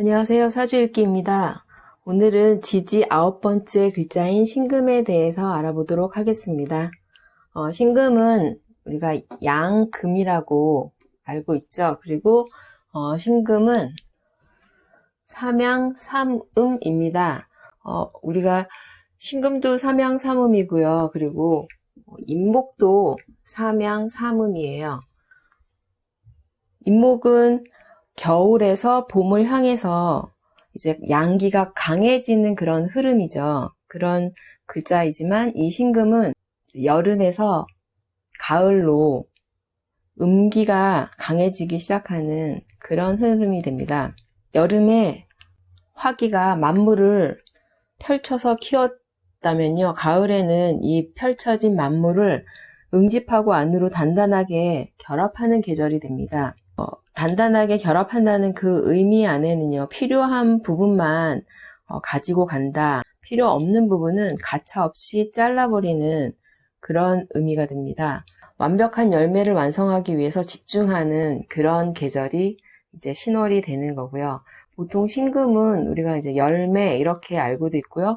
안녕하세요. 사주읽기입니다. 오늘은 지지 아홉 번째 글자인 신금에 대해서 알아보도록 하겠습니다. 어, 신금은 우리가 양금이라고 알고 있죠. 그리고 어, 신금은 삼양삼음입니다. 어, 우리가 신금도 삼양삼음이고요. 그리고 임목도 삼양삼음이에요. 임목은 겨울에서 봄을 향해서 이제 양기가 강해지는 그런 흐름이죠. 그런 글자이지만 이 신금은 여름에서 가을로 음기가 강해지기 시작하는 그런 흐름이 됩니다. 여름에 화기가 만물을 펼쳐서 키웠다면요. 가을에는 이 펼쳐진 만물을 응집하고 안으로 단단하게 결합하는 계절이 됩니다. 어, 단단하게 결합한다는 그 의미 안에는요, 필요한 부분만 어, 가지고 간다. 필요 없는 부분은 가차없이 잘라버리는 그런 의미가 됩니다. 완벽한 열매를 완성하기 위해서 집중하는 그런 계절이 이제 신월이 되는 거고요. 보통 신금은 우리가 이제 열매 이렇게 알고도 있고요.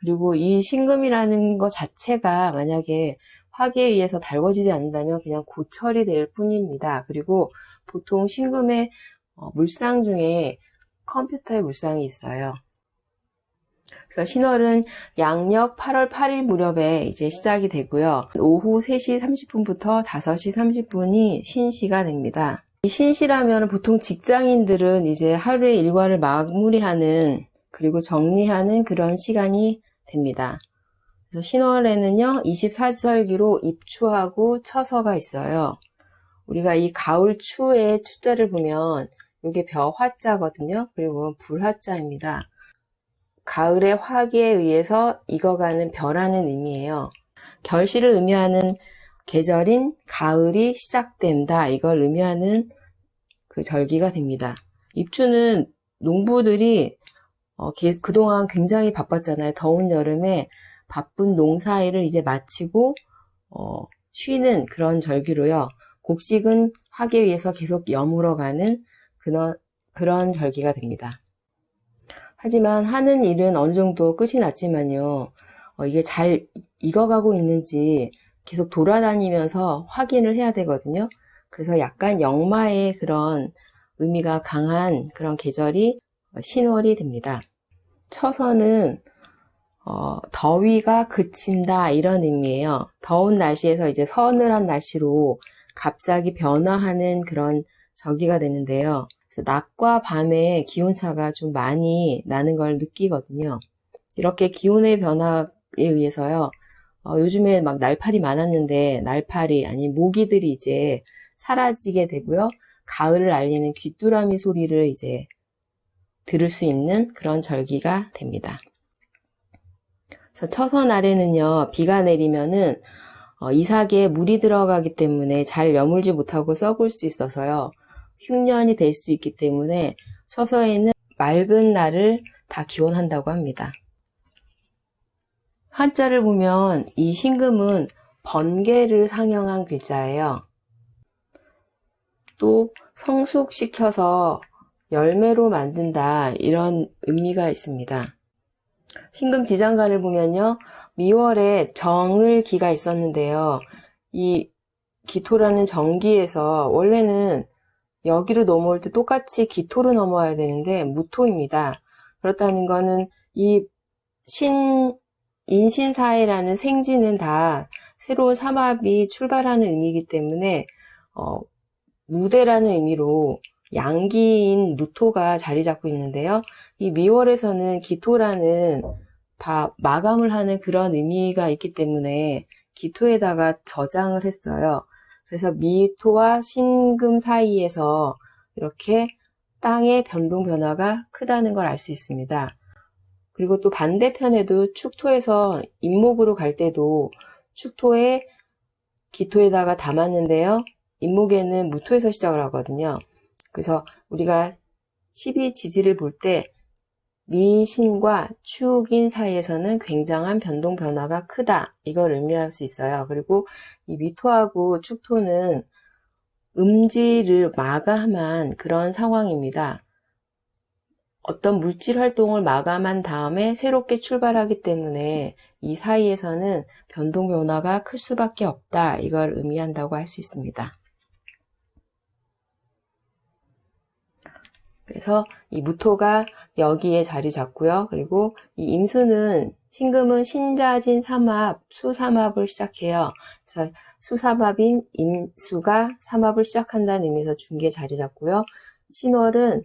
그리고 이 신금이라는 것 자체가 만약에 화기에 의해서 달궈지지 않는다면 그냥 고철이 될 뿐입니다. 그리고 보통 신금의 어, 물상 중에 컴퓨터의 물상이 있어요. 그래서 신월은 양력 8월 8일 무렵에 이제 시작이 되고요. 오후 3시 30분부터 5시 30분이 신시가 됩니다. 이 신시라면 보통 직장인들은 이제 하루의 일과를 마무리하는 그리고 정리하는 그런 시간이 됩니다. 그래서 신월에는요, 24절기로 입추하고 처서가 있어요. 우리가 이 가을 추의 추자를 보면 이게 벼화자거든요. 그리고 불화자입니다. 가을의 화기에 의해서 익어가는 벼라는 의미예요. 결실을 의미하는 계절인 가을이 시작된다. 이걸 의미하는 그 절기가 됩니다. 입추는 농부들이 어, 그동안 굉장히 바빴잖아요. 더운 여름에 바쁜 농사일을 이제 마치고 어, 쉬는 그런 절기로요. 곡식은 학에 의해서 계속 여물어가는 그런, 그런 절기가 됩니다. 하지만 하는 일은 어느 정도 끝이 났지만요. 어, 이게 잘 익어가고 있는지 계속 돌아다니면서 확인을 해야 되거든요. 그래서 약간 역마의 그런 의미가 강한 그런 계절이 신월이 됩니다. 처서는 어, 더위가 그친다 이런 의미예요. 더운 날씨에서 이제 서늘한 날씨로 갑자기 변화하는 그런 절기가 되는데요. 낮과 밤의 기온차가 좀 많이 나는 걸 느끼거든요. 이렇게 기온의 변화에 의해서요. 어, 요즘에 막 날파리 많았는데 날파리 아니 모기들이 이제 사라지게 되고요. 가을을 알리는 귀뚜라미 소리를 이제 들을 수 있는 그런 절기가 됩니다. 그래서 처선 아래는요 비가 내리면은 어, 이삭에 물이 들어가기 때문에 잘 여물지 못하고 썩을 수 있어서요. 흉년이 될 수 있기 때문에 처서에는 맑은 날을 다 기원한다고 합니다. 한자를 보면 이 신금은 번개를 상영한 글자예요. 또 성숙시켜서 열매로 만든다 이런 의미가 있습니다. 신금 지장간을 보면요. 미월에 정을 기가 있었는데요. 이 기토라는 정기에서 원래는 여기로 넘어올 때 똑같이 기토로 넘어와야 되는데 무토입니다. 그렇다는 거는 이 신, 인신사회라는 생지는 다 새로운 삼합이 출발하는 의미이기 때문에 어, 무대라는 의미로 양기인 무토가 자리 잡고 있는데요. 이 미월에서는 기토라는 다 마감을 하는 그런 의미가 있기 때문에 기토에다가 저장을 했어요. 그래서 미토와 신금 사이에서 이렇게 땅의 변동 변화가 크다는 걸 알 수 있습니다. 그리고 또 반대편에도 축토에서 임목으로 갈 때도 축토에 기토에다가 담았는데요. 임목에는 무토에서 시작을 하거든요. 그래서 우리가 12 지지를 볼 때 미신과 축인 사이에서는 굉장한 변동 변화가 크다. 이걸 의미할 수 있어요. 그리고 이 미토하고 축토는 음지를 마감한 그런 상황입니다. 어떤 물질 활동을 마감한 다음에 새롭게 출발하기 때문에 이 사이에서는 변동 변화가 클 수밖에 없다. 이걸 의미한다고 할 수 있습니다. 그래서 이 무토가 여기에 자리 잡고요. 그리고 이 임수는 신금은 신자진 삼합, 수삼합을 시작해요. 그래서 수삼합인 임수가 삼합을 시작한다는 의미에서 중기에 자리 잡고요. 신월은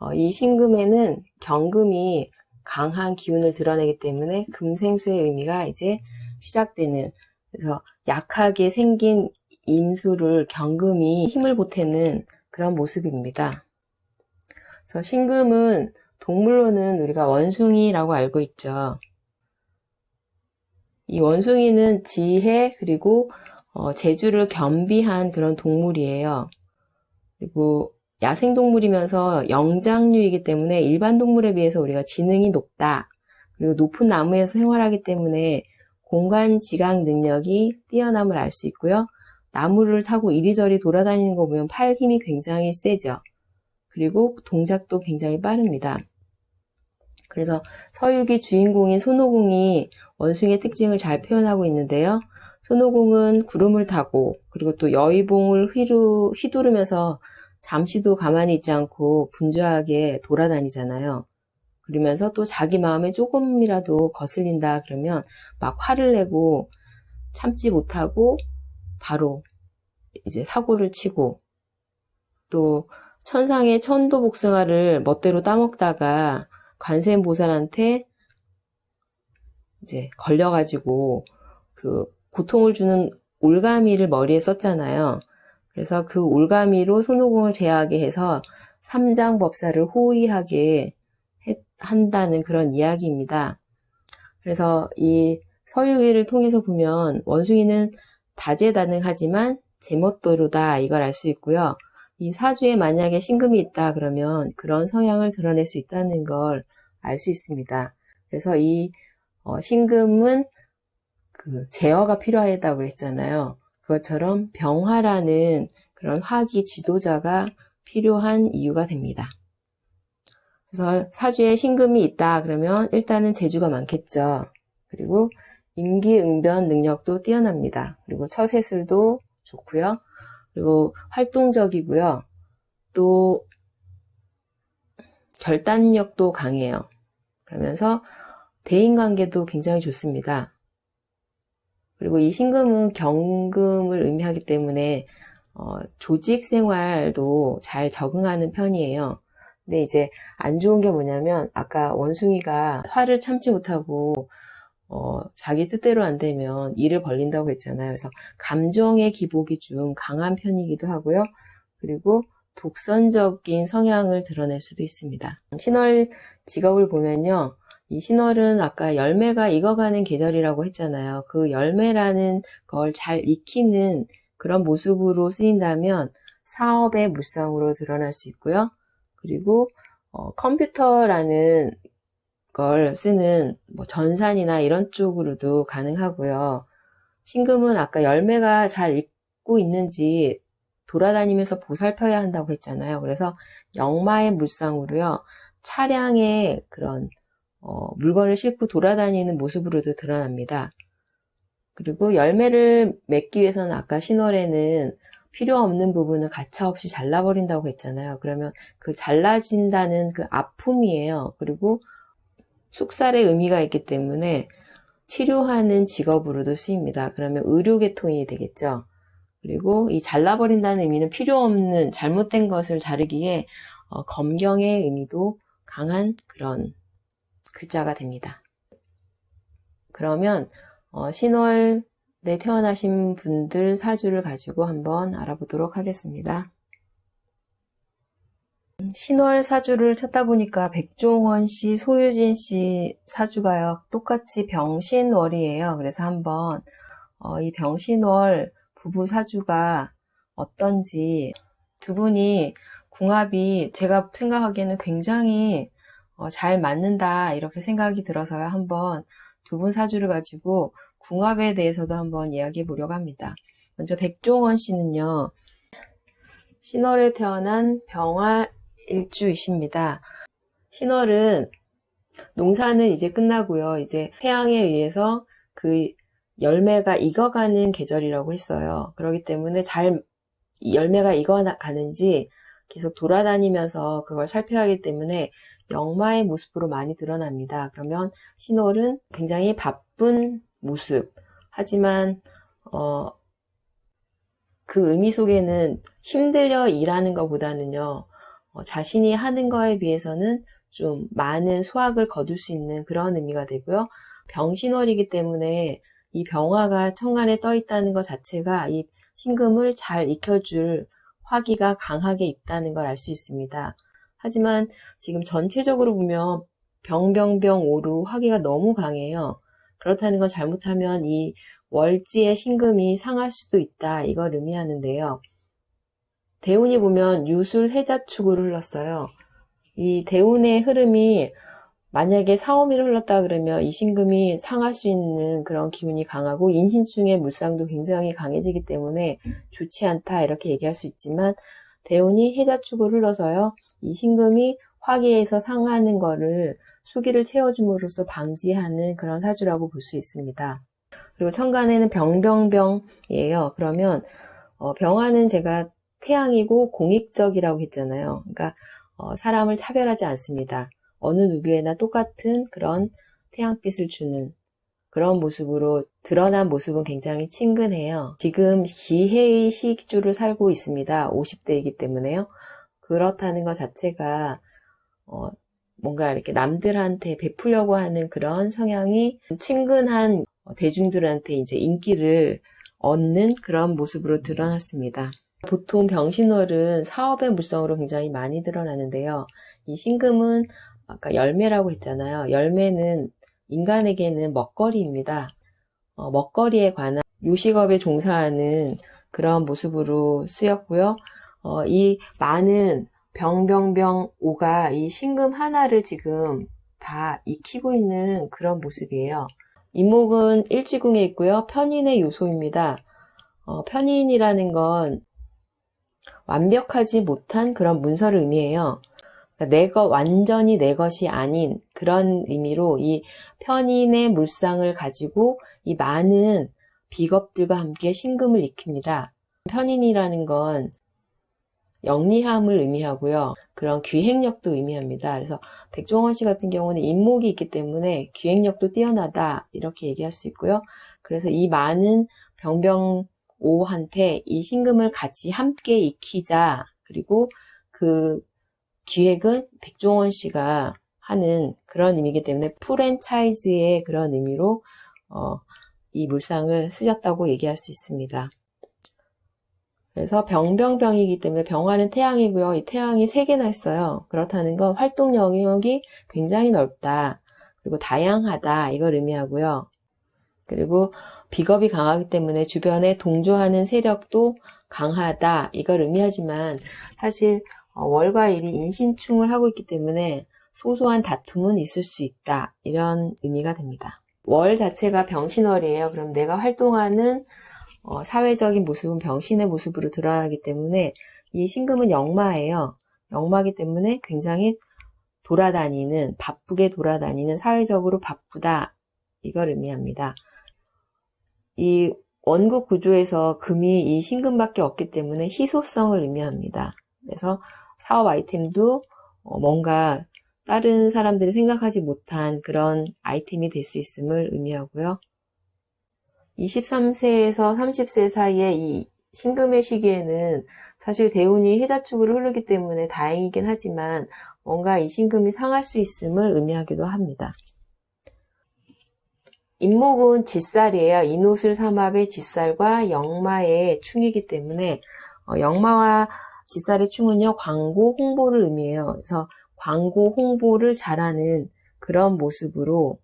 어, 이 신금에는 경금이 강한 기운을 드러내기 때문에 금생수의 의미가 이제 시작되는 그래서 약하게 생긴 임수를 경금이 힘을 보태는 그런 모습입니다. 그래서 신금은 동물로는 우리가 원숭이라고 알고 있죠. 이 원숭이는 지혜 그리고 어, 재주를 겸비한 그런 동물이에요. 그리고 야생동물이면서 영장류이기 때문에 일반 동물에 비해서 우리가 지능이 높다. 그리고 높은 나무에서 생활하기 때문에 공간 지각 능력이 뛰어남을 알 수 있고요. 나무를 타고 이리저리 돌아다니는 거 보면 팔 힘이 굉장히 세죠. 그리고 동작도 굉장히 빠릅니다. 그래서 서유기 주인공인 손오공이 원숭이의 특징을 잘 표현하고 있는데요. 손오공은 구름을 타고 그리고 또 여의봉을 휘루, 휘두르면서 잠시도 가만히 있지 않고 분주하게 돌아다니잖아요. 그러면서 또 자기 마음에 조금이라도 거슬린다 그러면 막 화를 내고 참지 못하고 바로 이제 사고를 치고 또 천상의 천도 복숭아를 멋대로 따먹다가 관세음보살한테 이제 걸려가지고 그 고통을 주는 올가미를 머리에 썼잖아요. 그래서 그 올가미로 손오공을 제하게 해서 삼장법사를 호위하게 했- 한다는 그런 이야기입니다. 그래서 이 서유기를 통해서 보면 원숭이는 다재다능하지만 제멋대로다 이걸 알 수 있고요. 이 사주에 만약에 신금이 있다 그러면 그런 성향을 드러낼 수 있다는 걸 알 수 있습니다. 그래서 이 어, 신금은 그 제어가 필요하다고 그랬잖아요. 그것처럼 병화라는 그런 화기 지도자가 필요한 이유가 됩니다. 그래서 사주에 신금이 있다 그러면 일단은 재주가 많겠죠. 그리고 임기응변 능력도 뛰어납니다. 그리고 처세술도 좋고요. 그리고 활동적이고요. 또 결단력도 강해요. 그러면서 대인관계도 굉장히 좋습니다. 그리고 이 신금은 경금을 의미하기 때문에 어, 조직 생활도 잘 적응하는 편이에요. 근데 이제 안 좋은 게 뭐냐면 아까 원숭이가 화를 참지 못하고 어, 자기 뜻대로 안 되면 일을 벌린다고 했잖아요. 그래서 감정의 기복이 좀 강한 편이기도 하고요. 그리고 독선적인 성향을 드러낼 수도 있습니다. 신월 직업을 보면요. 이 신월은 아까 열매가 익어가는 계절이라고 했잖아요. 그 열매라는 걸 잘 익히는 그런 모습으로 쓰인다면 사업의 물상으로 드러날 수 있고요. 그리고 어, 컴퓨터라는 걸 쓰는 뭐 전산이나 이런 쪽으로도 가능하고요. 신금은 아까 열매가 잘 익고 있는지 돌아다니면서 보살펴야 한다고 했잖아요. 그래서 역마의 물상으로요. 차량의 그런 어, 물건을 싣고 돌아다니는 모습으로도 드러납니다. 그리고 열매를 맺기 위해서는 아까 신월에는 필요 없는 부분을 가차없이 잘라버린다고 했잖아요. 그러면 그 잘라진다는 그 아픔이에요. 그리고 숙살의 의미가 있기 때문에 치료하는 직업으로도 쓰입니다. 그러면 의료계통이 되겠죠. 그리고 이 잘라버린다는 의미는 필요 없는 잘못된 것을 자르기에 어, 검경의 의미도 강한 그런 글자가 됩니다. 그러면 어, 신월에 태어나신 분들 사주를 가지고 한번 알아보도록 하겠습니다. 신월 사주를 찾다 보니까 백종원 씨, 소유진 씨 사주가요. 똑같이 병신월이에요. 그래서 한번 어, 이 병신월 부부 사주가 어떤지 두 분이 궁합이 제가 생각하기에는 굉장히 어, 잘 맞는다 이렇게 생각이 들어서요. 한번 두 분 사주를 가지고 궁합에 대해서도 한번 이야기해 보려고 합니다. 먼저 백종원 씨는요. 신월에 태어난 병화 일주이십니다. 신월은 농사는 이제 끝나고요. 이제 태양에 의해서 그 열매가 익어가는 계절이라고 했어요. 그렇기 때문에 잘이 열매가 익어가는지 계속 돌아다니면서 그걸 살펴야 하기 때문에 영마의 모습으로 많이 드러납니다. 그러면 신월은 굉장히 바쁜 모습. 하지만 어, 그 의미 속에는 힘들려 일하는 것보다는요, 어, 자신이 하는 거에 비해서는 좀 많은 수확을 거둘 수 있는 그런 의미가 되고요. 병신월이기 때문에 이 병화가 천간에 떠 있다는 것 자체가 이 신금을 잘 익혀줄 화기가 강하게 있다는 걸 알 수 있습니다. 하지만 지금 전체적으로 보면 병병병 오루 화기가 너무 강해요. 그렇다는 건 잘못하면 이 월지의 신금이 상할 수도 있다. 이걸 의미하는데요. 대운이 보면 유술 해자축으로 흘렀어요. 이 대운의 흐름이 만약에 사오미로 흘렀다 그러면 이 신금이 상할 수 있는 그런 기운이 강하고 인신충의 물상도 굉장히 강해지기 때문에 좋지 않다 이렇게 얘기할 수 있지만 대운이 해자축으로 흘러서요. 이 신금이 화기에서 상하는 거를 수기를 채워줌으로써 방지하는 그런 사주라고 볼 수 있습니다. 그리고 천간에는 병병병이에요. 그러면 어, 병화는 제가 태양이고 공익적이라고 했잖아요. 그러니까 어, 사람을 차별하지 않습니다. 어느 누구에나 똑같은 그런 태양빛을 주는 그런 모습으로 드러난 모습은 굉장히 친근해요. 지금 기해의 시주를 살고 있습니다. 50대이기 때문에요. 그렇다는 것 자체가 어, 뭔가 이렇게 남들한테 베풀려고 하는 그런 성향이 친근한 대중들한테 이제 인기를 얻는 그런 모습으로 드러났습니다. 보통 병신월은 사업의 물성으로 굉장히 많이 드러나는데요. 이 신금은 아까 열매라고 했잖아요. 열매는 인간에게는 먹거리입니다. 어, 먹거리에 관한 요식업에 종사하는 그런 모습으로 쓰였고요. 어, 이 많은 병병병 오가 이 신금 하나를 지금 다 익히고 있는 그런 모습이에요. 임목은 일지궁에 있고요. 편인의 요소입니다. 어, 편인이라는 건 완벽하지 못한 그런 문서를 의미해요. 그러니까 내 것, 완전히 내 것이 아닌 그런 의미로 이 편인의 물상을 가지고 이 많은 비겁들과 함께 신금을 익힙니다. 편인이라는 건 영리함을 의미하고요. 그런 기획력도 의미합니다. 그래서 백종원 씨 같은 경우는 인목이 있기 때문에 기획력도 뛰어나다 이렇게 얘기할 수 있고요. 그래서 이 많은 병병 오한테 이 신금을 같이 함께 익히자. 그리고 그 기획은 백종원 씨가 하는 그런 의미이기 때문에 프랜차이즈의 그런 의미로 어, 이 물상을 쓰셨다고 얘기할 수 있습니다. 그래서 병병병이기 때문에 병화는 태양이고요. 이 태양이 세 개나 있어요. 그렇다는 건 활동 영역이 굉장히 넓다. 그리고 다양하다. 이걸 의미하고요. 그리고 비겁이 강하기 때문에 주변에 동조하는 세력도 강하다. 이걸 의미하지만 사실 어, 월과 일이 인신충을 하고 있기 때문에 소소한 다툼은 있을 수 있다. 이런 의미가 됩니다. 월 자체가 병신월이에요. 그럼 내가 활동하는 어, 사회적인 모습은 병신의 모습으로 드러나기 때문에 이 신금은 역마예요. 역마기 때문에 굉장히 돌아다니는, 바쁘게 돌아다니는, 사회적으로 바쁘다. 이걸 의미합니다. 이 원국 구조에서 금이 이 신금밖에 없기 때문에 희소성을 의미합니다. 그래서 사업 아이템도 어, 뭔가 다른 사람들이 생각하지 못한 그런 아이템이 될 수 있음을 의미하고요. 23세에서 30세 사이에 이 신금의 시기에는 사실 대운이 해자축으로 흐르기 때문에 다행이긴 하지만 뭔가 이 신금이 상할 수 있음을 의미하기도 합니다. 임목은 지살이에요. 인옷을 삼합의 지살과 영마의 충이기 때문에 어, 영마와 지살의 충은요 광고 홍보를 의미해요. 그래서 광고 홍보를 잘하는 그런 모습으로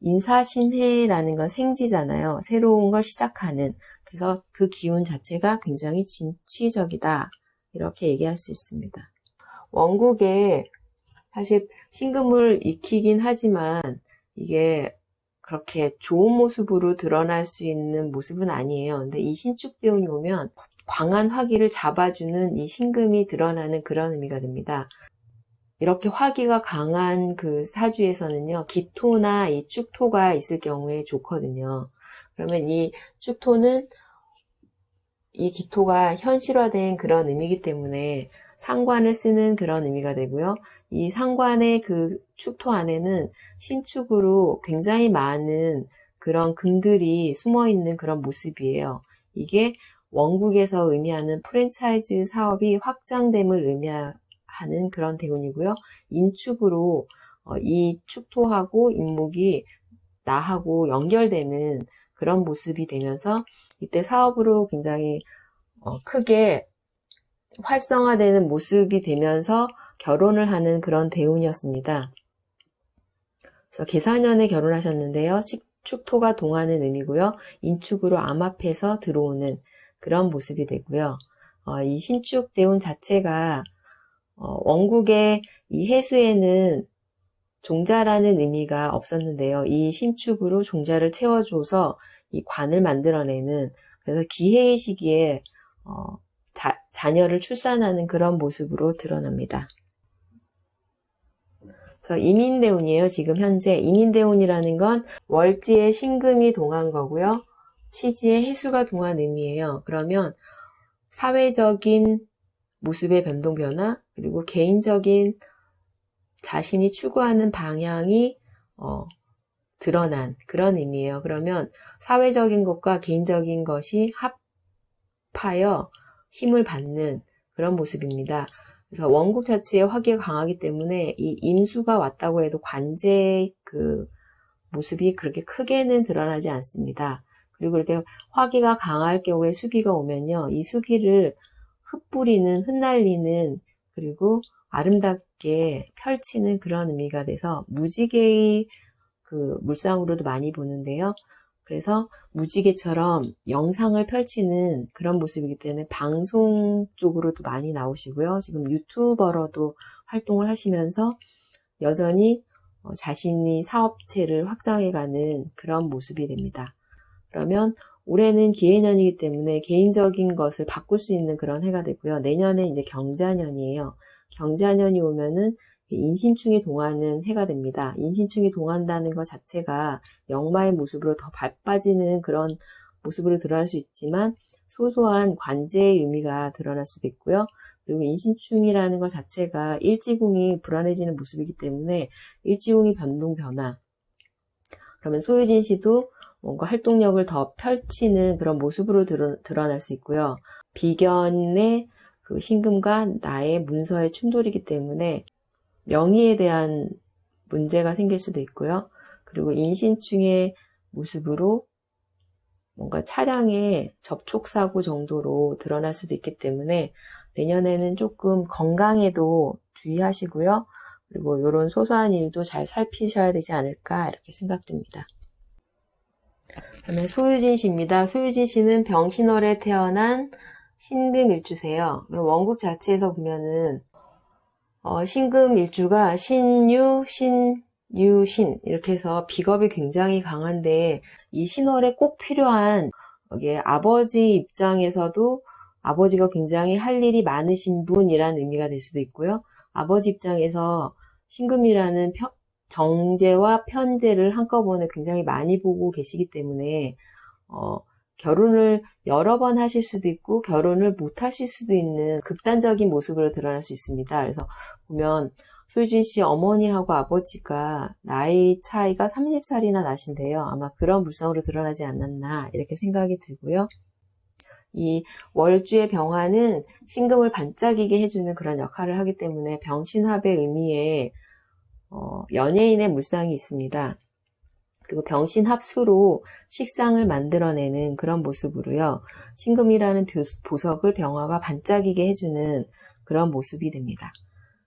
인사신해라는 건 생지잖아요. 새로운 걸 시작하는. 그래서 그 기운 자체가 굉장히 진취적이다. 이렇게 얘기할 수 있습니다. 원국에 사실 신금을 익히긴 하지만 이게 그렇게 좋은 모습으로 드러날 수 있는 모습은 아니에요. 근데 이 신축대운이 오면 광한 화기를 잡아주는 이 신금이 드러나는 그런 의미가 됩니다. 이렇게 화기가 강한 그 사주에서는요, 기토나 이 축토가 있을 경우에 좋거든요. 그러면 이 축토는 이 기토가 현실화된 그런 의미이기 때문에 상관을 쓰는 그런 의미가 되고요. 이 상관의 그 축토 안에는 신축으로 굉장히 많은 그런 금들이 숨어 있는 그런 모습이에요. 이게 원국에서 의미하는 프랜차이즈 사업이 확장됨을 의미하는 그런 대운이고요. 인축으로 어, 이 축토하고 인목이 나하고 연결되는 그런 모습이 되면서 이때 사업으로 굉장히 어, 크게 활성화되는 모습이 되면서 결혼을 하는 그런 대운이었습니다. 그래서 계사년에 결혼하셨는데요. 축토가 동하는 의미고요. 인축으로 암 앞에서 들어오는 그런 모습이 되고요. 어, 이 신축 대운 자체가 어, 원국의 이 해수에는 종자라는 의미가 없었는데요. 이 신축으로 종자를 채워줘서 이 관을 만들어내는 그래서 기해의 시기에 어, 자, 자녀를 출산하는 그런 모습으로 드러납니다. 그래서 이민대운이에요. 지금 현재 이민대운이라는 건 월지의 신금이 동한 거고요. 치지의 해수가 동한 의미예요. 그러면 사회적인 모습의 변동 변화 그리고 개인적인 자신이 추구하는 방향이 어, 드러난 그런 의미예요. 그러면 사회적인 것과 개인적인 것이 합하여 힘을 받는 그런 모습입니다. 그래서 원국 자체의 화기가 강하기 때문에 이 임수가 왔다고 해도 관제의 그 모습이 그렇게 크게는 드러나지 않습니다. 그리고 이렇게 화기가 강할 경우에 수기가 오면요. 이 수기를 흩뿌리는, 흩날리는, 그리고 아름답게 펼치는 그런 의미가 돼서 무지개의 그 물상으로도 많이 보는데요. 그래서 무지개처럼 영상을 펼치는 그런 모습이기 때문에 방송 쪽으로도 많이 나오시고요. 지금 유튜버로도 활동을 하시면서 여전히 어, 자신이 사업체를 확장해가는 그런 모습이 됩니다. 그러면 올해는 기해년이기 때문에 개인적인 것을 바꿀 수 있는 그런 해가 되고요. 내년에 이제 경자년이에요. 경자년이 오면은 인신충이 동하는 해가 됩니다. 인신충이 동한다는 것 자체가 영마의 모습으로 더 발빠지는 그런 모습으로 드러날 수 있지만 소소한 관제의 의미가 드러날 수도 있고요. 그리고 인신충이라는 것 자체가 일지궁이 불안해지는 모습이기 때문에 일지궁이 변동 변화. 그러면 소유진 씨도 뭔가 활동력을 더 펼치는 그런 모습으로 드러, 드러날 수 있고요. 비견의 그 신금과 나의 문서의 충돌이기 때문에 명의에 대한 문제가 생길 수도 있고요. 그리고 인신충의 모습으로 뭔가 차량의 접촉사고 정도로 드러날 수도 있기 때문에 내년에는 조금 건강에도 주의하시고요. 그리고 이런 소소한 일도 잘 살피셔야 되지 않을까 이렇게 생각됩니다. 다음에 소유진 씨입니다. 소유진 씨는 병신월에 태어난 신금일주세요. 그럼 원국 자체에서 보면은 어, 신금일주가 신유, 신 유, 신 이렇게 해서 비겁이 굉장히 강한데 이 신월에 꼭 필요한 이게 아버지 입장에서도 아버지가 굉장히 할 일이 많으신 분이라는 의미가 될 수도 있고요. 아버지 입장에서 신금이라는 편, 정제와 편제를 한꺼번에 굉장히 많이 보고 계시기 때문에 어, 결혼을 여러 번 하실 수도 있고 결혼을 못 하실 수도 있는 극단적인 모습으로 드러날 수 있습니다. 그래서 보면 소유진 씨 어머니하고 아버지가 나이 차이가 30살이나 나신데요. 아마 그런 물성으로 드러나지 않았나 이렇게 생각이 들고요. 이 월주의 병화는 신금을 반짝이게 해주는 그런 역할을 하기 때문에 병신합의 의미에 어, 연예인의 물상이 있습니다. 그리고 병신 합수로 식상을 만들어내는 그런 모습으로요. 신금이라는 보석을 병화가 반짝이게 해주는 그런 모습이 됩니다.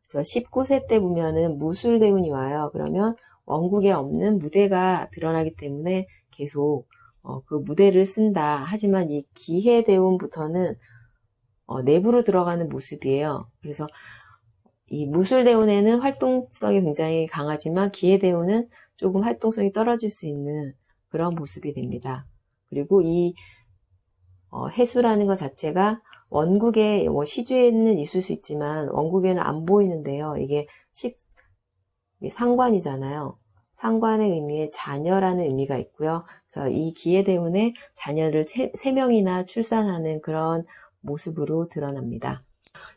그래서 19세 때 보면은 무술대운이 와요. 그러면 원국에 없는 무대가 드러나기 때문에 계속 어, 그 무대를 쓴다. 하지만 이 기해대운부터는 어, 내부로 들어가는 모습이에요. 그래서 이 무술대운에는 활동성이 굉장히 강하지만 기해대운은 조금 활동성이 떨어질 수 있는 그런 모습이 됩니다. 그리고 이 어, 해수라는 것 자체가 원국에 뭐 시주에는 있을 수 있지만 원국에는 안 보이는데요. 이게 식, 상관이잖아요. 상관의 의미에 자녀라는 의미가 있고요. 그래서 이 기회대운에 자녀를 세, 세 명이나 출산하는 그런 모습으로 드러납니다.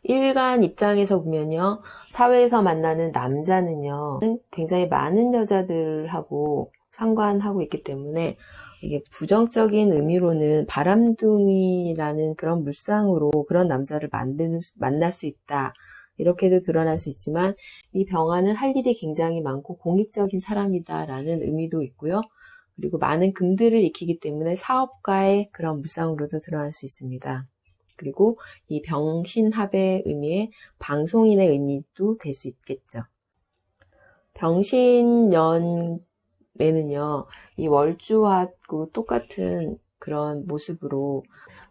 일간 입장에서 보면요. 사회에서 만나는 남자는요. 굉장히 많은 여자들하고 상관하고 있기 때문에 이게 부정적인 의미로는 바람둥이라는 그런 물상으로 그런 남자를 만들, 만날 수 있다. 이렇게도 드러날 수 있지만 이 병화는 할 일이 굉장히 많고 공익적인 사람이다라는 의미도 있고요. 그리고 많은 금들을 익히기 때문에 사업가의 그런 물상으로도 드러날 수 있습니다. 그리고 이 병신합의 의미에 방송인의 의미도 될 수 있겠죠. 병신년에는요, 이 월주하고 똑같은 그런 모습으로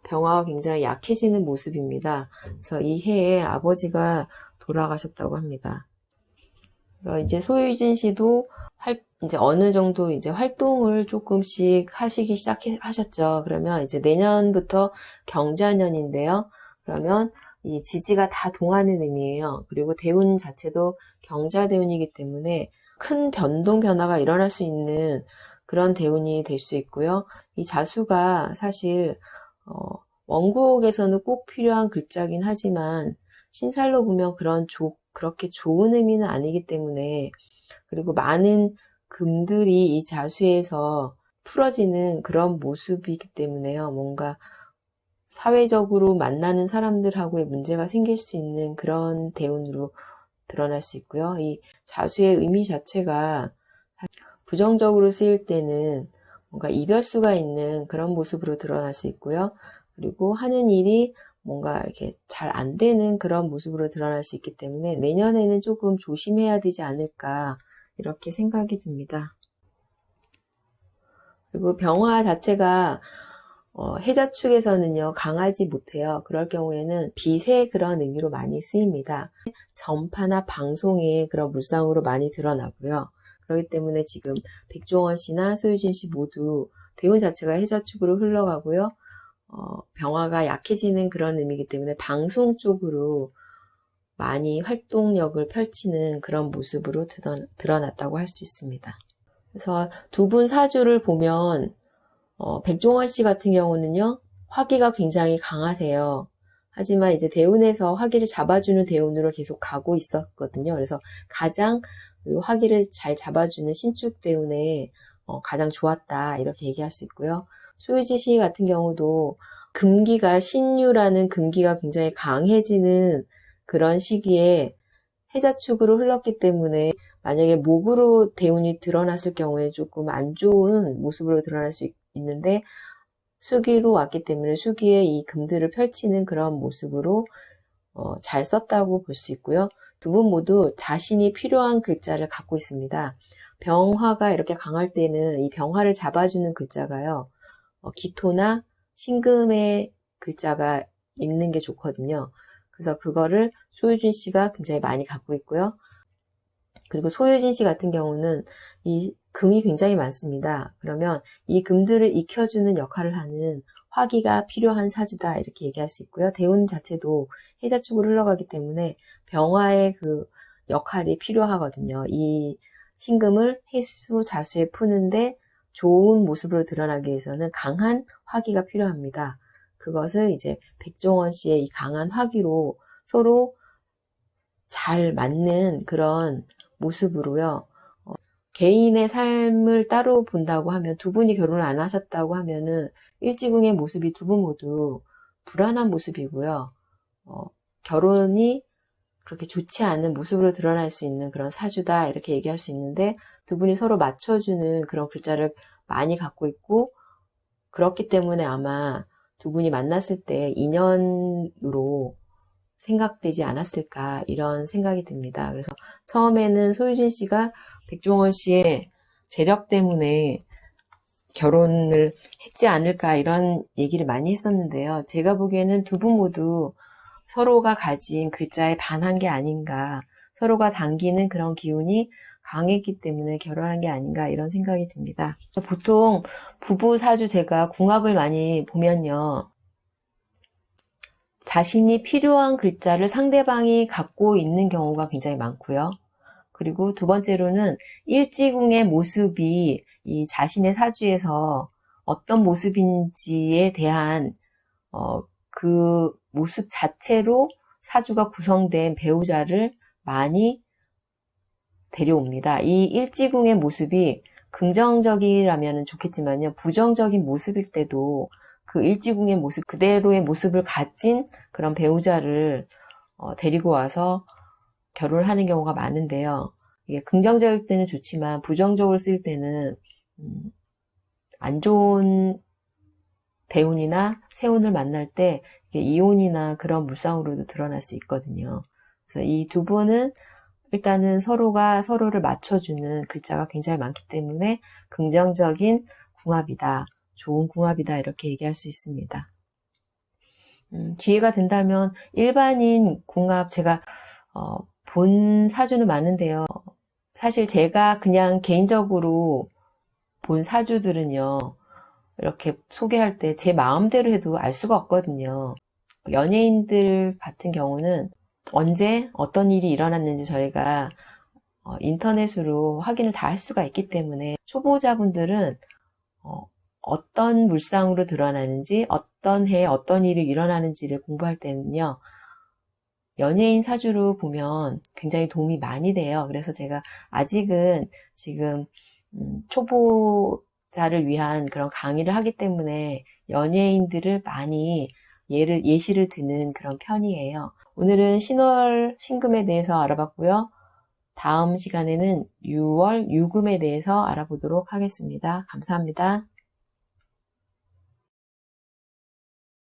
병화가 굉장히 약해지는 모습입니다. 그래서 이 해에 아버지가 돌아가셨다고 합니다. 그래서 이제 소유진 씨도 활, 이제 어느 정도 이제 활동을 조금씩 하시기 시작하셨죠. 그러면 이제 내년부터 경자년인데요. 그러면 이 지지가 다 동하는 의미예요. 그리고 대운 자체도 경자 대운이기 때문에 큰 변동 변화가 일어날 수 있는 그런 대운이 될 수 있고요. 이 자수가 사실 어, 원국에서는 꼭 필요한 글자긴 하지만 신살로 보면 그런 조, 그렇게 좋은 의미는 아니기 때문에 그리고 많은 금들이 이 자수에서 풀어지는 그런 모습이기 때문에요. 뭔가 사회적으로 만나는 사람들하고의 문제가 생길 수 있는 그런 대운으로 드러날 수 있고요. 이 자수의 의미 자체가 부정적으로 쓰일 때는 뭔가 이별수가 있는 그런 모습으로 드러날 수 있고요. 그리고 하는 일이 뭔가 이렇게 잘 안 되는 그런 모습으로 드러날 수 있기 때문에 내년에는 조금 조심해야 되지 않을까 이렇게 생각이 듭니다. 그리고 병화 자체가 어, 해자 축에서는요 강하지 못해요. 그럴 경우에는 빛의 그런 의미로 많이 쓰입니다. 전파나 방송의 그런 물상으로 많이 드러나고요. 그렇기 때문에 지금 백종원 씨나 소유진 씨 모두 대운 자체가 해자 축으로 흘러가고요. 어, 병화가 약해지는 그런 의미이기 때문에 방송 쪽으로 많이 활동력을 펼치는 그런 모습으로 드러났다고 할 수 있습니다. 그래서 두 분 사주를 보면 어, 백종원 씨 같은 경우는요 화기가 굉장히 강하세요. 하지만 이제 대운에서 화기를 잡아주는 대운으로 계속 가고 있었거든요. 그래서 가장 그 화기를 잘 잡아주는 신축 대운에 어, 가장 좋았다 이렇게 얘기할 수 있고요. 씨 같은 경우도 금기가 신유라는 금기가 굉장히 강해지는 그런 시기에 해자축으로 흘렀기 때문에 만약에 목으로 대운이 드러났을 경우에 조금 안 좋은 모습으로 드러날 수 있, 있는데 수기로 왔기 때문에 수기에 이 금들을 펼치는 그런 모습으로 어, 잘 썼다고 볼 수 있고요. 두 분 모두 자신이 필요한 글자를 갖고 있습니다. 병화가 이렇게 강할 때는 이 병화를 잡아주는 글자가요. 어, 기토나 신금의 글자가 있는 게 좋거든요. 그래서 그거를 소유진 씨가 굉장히 많이 갖고 있고요. 그리고 소유진 씨 같은 경우는 이 금이 굉장히 많습니다. 그러면 이 금들을 익혀주는 역할을 하는 화기가 필요한 사주다 이렇게 얘기할 수 있고요. 대운 자체도 해자축으로 흘러가기 때문에 병화의 그 역할이 필요하거든요. 이 신금을 해수 자수에 푸는데 좋은 모습으로 드러나기 위해서는 강한 화기가 필요합니다. 그것을 이제 백종원 씨의 이 강한 화기로 서로 잘 맞는 그런 모습으로요. 어, 개인의 삶을 따로 본다고 하면 두 분이 결혼을 안 하셨다고 하면은 일지궁의 모습이 두 분 모두 불안한 모습이고요. 어, 결혼이 그렇게 좋지 않은 모습으로 드러날 수 있는 그런 사주다 이렇게 얘기할 수 있는데 두 분이 서로 맞춰주는 그런 글자를 많이 갖고 있고 그렇기 때문에 아마 두 분이 만났을 때 인연으로 생각되지 않았을까 이런 생각이 듭니다. 그래서 처음에는 소유진 씨가 백종원 씨의 재력 때문에 결혼을 했지 않을까 이런 얘기를 많이 했었는데요. 제가 보기에는 두 분 모두 서로가 가진 글자에 반한 게 아닌가, 서로가 당기는 그런 기운이 강했기 때문에 결혼한 게 아닌가 이런 생각이 듭니다. 보통 부부 사주 제가 궁합을 많이 보면요. 자신이 필요한 글자를 상대방이 갖고 있는 경우가 굉장히 많고요. 그리고 두 번째로는 일지궁의 모습이 이 자신의 사주에서 어떤 모습인지에 대한 어, 그 모습 자체로 사주가 구성된 배우자를 많이 데려옵니다. 이 일지궁의 모습이 긍정적이라면 좋겠지만요. 부정적인 모습일 때도 그 일지궁의 모습 그대로의 모습을 가진 그런 배우자를 어, 데리고 와서 결혼을 하는 경우가 많은데요. 이게 긍정적일 때는 좋지만 부정적으로 쓸 때는 음, 안 좋은 대운이나 세운을 만날 때 이혼이나 그런 물상으로도 드러날 수 있거든요. 그래서 이 두 분은 일단은 서로가 서로를 맞춰주는 글자가 굉장히 많기 때문에 긍정적인 궁합이다. 좋은 궁합이다. 이렇게 얘기할 수 있습니다. 음, 기회가 된다면 일반인 궁합 제가 어, 본 사주는 많은데요. 사실 제가 그냥 개인적으로 본 사주들은요. 이렇게 소개할 때 제 마음대로 해도 알 수가 없거든요. 연예인들 같은 경우는 언제 어떤 일이 일어났는지 저희가 어, 인터넷으로 확인을 다 할 수가 있기 때문에 초보자분들은 어, 떤 물상으로 드러나는지 어떤 해에 어떤 일이 일어나는지를 공부할 때는요. 연예인 사주로 보면 굉장히 도움이 많이 돼요. 그래서 제가 아직은 지금 음, 초보자를 위한 그런 강의를 하기 때문에 연예인들을 많이 예를 예시를 드는 그런 편이에요. 오늘은 신월 신금에 대해서 알아봤고요. 다음 시간에는 6월 유금에 대해서 알아보도록 하겠습니다. 감사합니다.